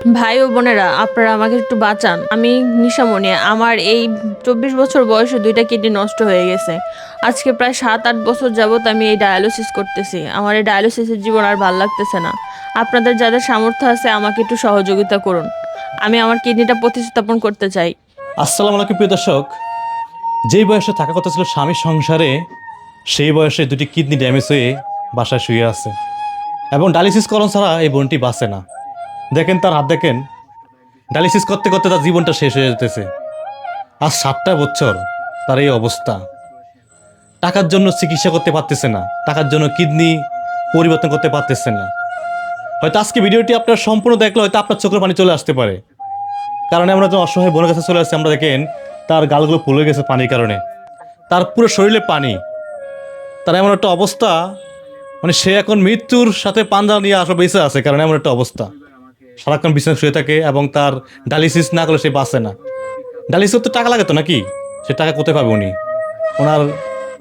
ভাই ও বোনেরা, আপনারা আমাকে একটু বাঁচান। আমি নিশামণি, আমার এই চব্বিশ বছর বয়সে দুইটা কিডনি নষ্ট হয়ে গেছে। আজকে প্রায় সাত, আট বছর যাবত আমি এই ডায়ালিসিস করতেছি। আমার এই ডায়ালিসিসের জীবন আর ভালো লাগতেছে না। আপনাদের যাদের সামর্থ্য আছে, আমাকে একটু সহযোগিতা করুন। আমি আমার কিডনিটা প্রতিস্থাপন করতে চাই। আসসালামু আলাইকুম, প্রিয় দর্শক। যেই বয়সে থাকা কথা ছিল স্বামীর সংসারে, সেই বয়সে দুটি কিডনি ড্যামেজ হয়ে বাসায় শুয়ে আছে। এবং ডায়ালিসিস করণ ছাড়া এই বোনটি বাঁচে না। দেখেন তার হাত, দেখেন। ডায়ালিসিস করতে করতে তার জীবনটা শেষ হয়ে যেতেছে। আর সাতটা বছর তার এই অবস্থা। টাকার জন্য চিকিৎসা করতে পারতেছে না। টাকার জন্য কিডনি পরিবর্তন করতে পারতেছে না। হয়তো আজকে ভিডিওটি আপনার সম্পূর্ণ দেখলে হয়তো আপনার চোখের পানি চলে আসতে পারে। কারণ আমরা যখন অসহায় বোনের কাছে চলে আসছি, আমরা দেখেন তার গালগুলো ফুলে গেছে পানির কারণে। তার পুরো শরীরে পানি। তার এমন একটা অবস্থা মানে সে এখন মৃত্যুর সাথে পাঞ্জা নিয়ে আসা বেঁচে আছে, কারণ এমন একটা অবস্থা। সারাক্ষণ বিছানা শুয়ে থাকে এবং তার ডায়ালিসিস না করলে সে বাঁচে না। ডায়ালিসিস তো টাকা লাগে তো নাকি? সে টাকা কোথায় পাবে উনি? ওনার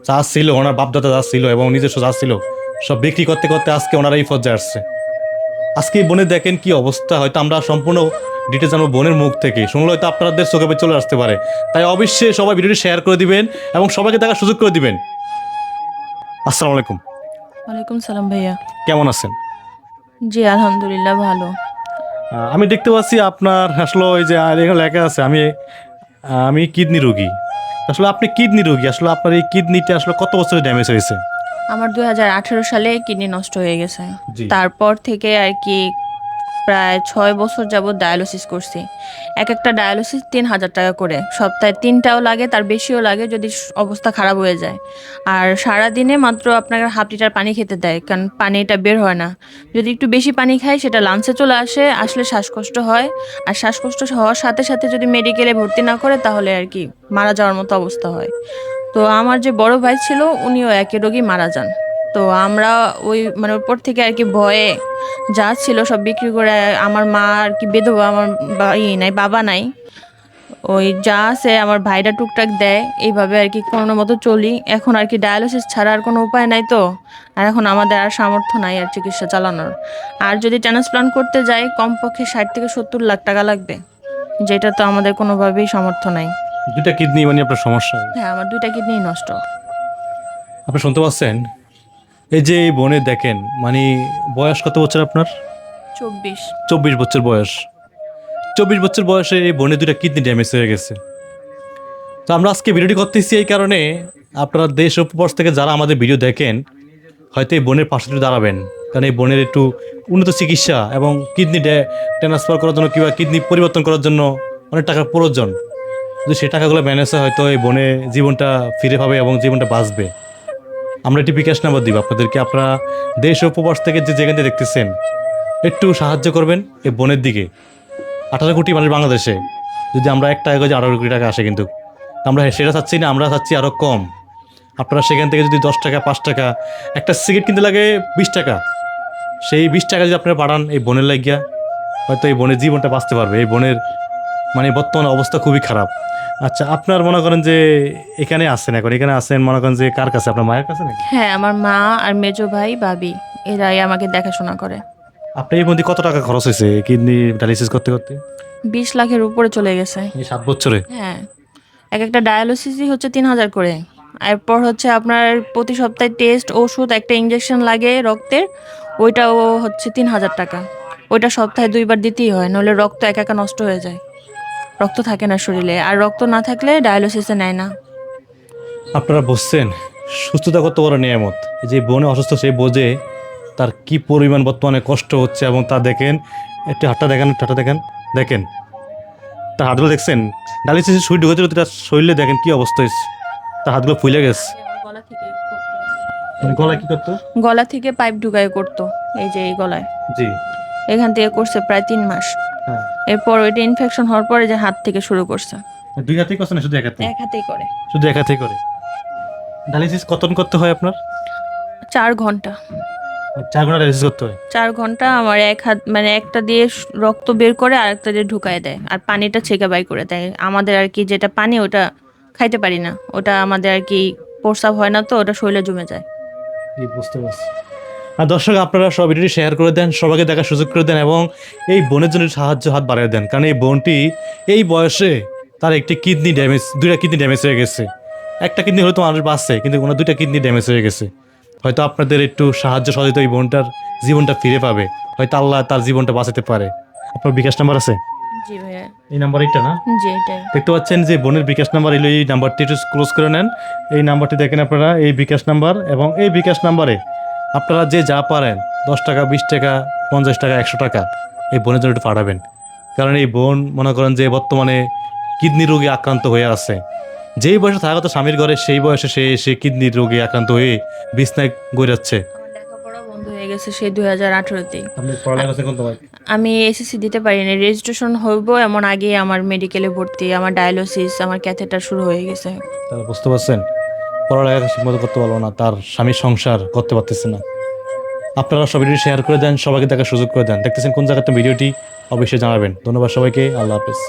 যা ছিল ওনার বাপদাদা যা ছিল এবং নিজস্ব যা ছিল সব বিক্রি করতে করতে আজকে ওনারা এই পর্যায়ে আসছে। আজকে বোনে দেখেন কি অবস্থা হয়তো আমরা সম্পূর্ণ ডিটেলস জানব বোনের মুখ থেকে। শুনলে হয়তো আপনাদের চোখে চলে আসতে পারে। তাই অবশ্যই সবাই ভিডিওটি শেয়ার করে দিবেন এবং সবাইকে দেখার সুযোগ করে দিবেন। আসসালামু আলাইকুম। ওয়ালাইকুম সালাম ভাইয়া। কেমন আছেন? জি আলহামদুলিল্লাহ ভালো। আমি দেখতে পাচ্ছি আপনার আসলে ওই যে আর এখানে লেখা আছে আমি আমি কিডনি রোগী। আসলে আপনি কিডনি রোগী আসলে আপনার এই কিডনিটা আসলে কত বছরে ড্যামেজ হয়েছে? আমার দু হাজার সালে কিডনি নষ্ট হয়ে গেছে। তারপর থেকে আর কি প্রায় ছয় বছর যাবত ডায়ালিসিস করছি। এক একটা ডায়ালিসিস তিন হাজার টাকা করে। সপ্তাহে তিনটাও লাগে, তার বেশিও লাগে যদি অবস্থা খারাপ হয়ে যায়। আর সারা দিনে মাত্র আপনাকে হাফ লিটার পানি খেতে দেয়, কারণ পানিটা বের হয় না। যদি একটু বেশি পানি খাই, সেটা লাঞ্চে চলে আসে, আসলে শ্বাসকষ্ট হয়। আর শ্বাসকষ্ট হওয়ার সাথে সাথে যদি মেডিকেলে ভর্তি না করে, তাহলে আর কি মারা যাওয়ার মতো অবস্থা হয়। তো আমার যে বড় ভাই ছিল, উনিও একই রোগী মারা যান। তো আমরা ওই মানে ওপর থেকে আর কি ভয়ে যা ছিল সব বিক্রি করে আমার মা আর কি বেধবা আমার বা- ই নাই বাবা নাই। ওই যা আছে আমার ভাইরা টুকটাক দেয় এইভাবে আর কি কোনো মতো চলি। এখন আর কি ডায়ালিসিস ছাড়া আর কোনো উপায় নাই তো। আর এখন আমাদের আর সামর্থ্য নাই আর চিকিৎসা চালানোর। আর যদি ট্রান্সপ্লান্ট করতে যাই কমপক্ষে ষাট থেকে সত্তর লাখ টাকা লাগবে। যেটা তো আমাদের কোনোভাবেই সামর্থ্য নাই। দুইটা কিডনি মানে আপনার সমস্যা। হ্যাঁ আমার দুইটা কিডনি নষ্ট। আপনি শুনতে পাচ্ছেন? এই যে এই বোনে দেখেন মানে বয়স কত বছর আপনার? চব্বিশ। চব্বিশ বছর বয়স। চব্বিশ বছর বয়সে এই বোনের দুটা কিডনি ড্যামেজ হয়ে গেছে। তো আমরা আজকে ভিডিওটি করতেছি এই কারণে আপনারা দেশ ও প্রবাস থেকে যারা আমাদের ভিডিও দেখেন হয়তো এই বোনের পাশে একটু দাঁড়াবেন। কারণ এই বোনের একটু উন্নত চিকিৎসা এবং কিডনি ট্রান্সফার করার জন্য কিংবা কিডনি পরিবর্তন করার জন্য অনেক টাকার প্রয়োজন। যদি সেই টাকাগুলো ম্যানেজ হয় হয়তো এই বোনে জীবনটা ফিরে পাবে এবং জীবনটা বাঁচবে। আমরা একটি বিকাশ নাম্বার দিব। আপনাদেরকে আপনারা দেশ ও প্রবাস থেকে যে যেখান দেখতেছেন, একটু সাহায্য করবেন এই বনের দিকে। আঠারো কোটি মানুষ বাংলাদেশে। যদি আমরা এক টাকা করে আঠারো কোটি টাকা আসে কিন্তু। আমরা সেটা চাচ্ছি না, আমরা চাচ্ছি আরও কম। আপনারা সেখান থেকে যদি দশ টাকা, পাঁচ টাকা, একটা সিগারেট কিনতে লাগে বিশ টাকা। সেই বিশ টাকা যদি আপনারা পাঠান এই বনের লাগিয়া, হয়তো এই বনের জীবনটা বাঁচতে পারবে। এই বনের মানে বর্তমান অবস্থা খুবই খারাপ। আচ্ছা আপনার মনে করেন যে এখানে আসেন এখন এখানে আসেন মনে করেন যে কার কাছে? আপনার মায়ের কাছে নাকি? হ্যাঁ আমার মা আর মেজো ভাই ভাবি এরাই আমাকে দেখাশোনা করে। আপনি এই মধ্যে কত টাকা খরচ হয়েছে? কিডনি ডায়ালিসিস করতে করতে? বিশ লাখের উপরে চলে গেছে। এই সাত বছরে? হ্যাঁ এক একটা ডায়ালিসিসই হচ্ছে তিন হাজার করে। এরপর হচ্ছে আপনার প্রতি সপ্তাহে টেস্ট ওষুধ একটা ইঞ্জেকশন লাগে রক্তের ওইটাও হচ্ছে তিন হাজার টাকা। ওইটা সপ্তাহে দুইবার দিতেই হয় নইলে রক্ত একা একা নষ্ট হয়ে যায়। রক্ত থাকে না শরীরে আর রক্ত না থাকলে ডায়ালিসিসে নেয় না। আপনারা বুঝছেন? সুস্থতা কত বড় নিয়ামত। যে বনে অসুস্থ সে বোঝে তার কি পরিমাণ বর্তমানে কষ্ট হচ্ছে এবং তা দেখেন। একটু হাতটা দেখেন হাতটা দেখেন। দেখেন তার হাতগুলো দেখছেন? ডায়ালিসিসে সুই ঢুকেছিল তার শরীরে দেখেন কি অবস্থা হয়েছে? তার হাতগুলো ফুলে গেছে। মানে গলায় কি করতো? গলা থেকে পাইপ ঢুকায় করতো এই যে এই গলায়। জি। এখান থেকে করছে প্রায় তিন মাস। এরপর ওইটা ইনফেকশন হওয়ার পরে যে হাত থেকে শুরু করছে। দুই হাতেই করছে না শুধু এক হাতে এক হাতেই করে। শুধু এক হাতেই করে? ডায়ালিসিস কতন করতে হয় আপনার? চার ঘণ্টা। চার ঘণ্টা ডায়ালিসিস করতে হয়? চার ঘণ্টা আমার এক হাত মানে একটা দিয়ে রক্ত বের করে আর একটা দিয়ে ঢুকায় দেয়। আর পানিটা ছেঁকে বাই করে দেয়। আমাদের আর কি যেটা পানি ওটা খাইতে পারি না। ওটা আমাদের আর কি প্রস্রাব হয় না তো ওটা শরীরে জমে যায়। বুঝতে পারছি। আর দর্শক আপনারা সব ভিডিওটি শেয়ার করে দেন সবাইকে দেখার সুযোগ করে দেন এবং এই বোনের জন্য সাহায্য হাত বাড়িয়ে দেন। কারণ এই বোনটি এই বয়সে তার একটি কিডনি ড্যামেজ দুইটা কিডনি ড্যামেজ হয়ে গেছে। একটা কিডনি হয়তো মানুষ বাঁচছে কিন্তু ওনার দুইটা কিডনি ড্যামেজ হয়ে গেছে। হয়তো আপনাদের একটু সাহায্য সহযোগিতা এই বোনটার জীবনটা ফিরে পাবে। হয়তো আল্লাহ তার জীবনটা বাঁচাতে পারে। আপনার বিকাশ নাম্বার আছে? জি ভাইয়া। এই নাম্বার এইটা না? জি এটাই। দেখতে পাচ্ছেন যে বোনের বিকাশ নাম্বার এলো এই নাম্বারটি একটু ক্লোজ করে নেন। এই নাম্বারটি দেখেন আপনারা এই বিকাশ নাম্বার এবং এই বিকাশ নাম্বারে আপনারা যে যা পারেন দশ টাকা বিশ টাকা পঞ্চাশ টাকা একশো টাকা এই বোনের জন্য একটু পাঠাবেন। কারণ এই বোন মনে করেন যে বর্তমানে কিডনি রোগে আক্রান্ত হয়ে আছে। যেই বয়সে থাকা কথা স্বামীর ঘরে সেই বয়সে সে সে কিডনি রোগে আক্রান্ত হয়ে বিছনায় গড়াচ্ছে বন্ধ হয়ে গেছে সেই দুই হাজার আঠারোতেই আমি এসএসসি দিতে পারিনি। রেজিস্ট্রেশন হইব এমন আগে আমার মেডিকেলে ভর্তি আমার ডায়ালিসিস আমার ক্যাথেটার শুরু হয়ে গেছে। বুঝতে পারছেন? পড়ালেখা ঠিকমতো করতে পারল না, তার স্বামীর সংসার করতে পারতেছে না। আপনারা সব ভিডিও শেয়ার করে দেন, সবাইকে দেখার সুযোগ করে দেন। দেখতেছেন কোন জায়গাতে ভিডিওটি, অবশ্যই জানাবেন। ধন্যবাদ সবাইকে, আল্লাহ হাফেজ।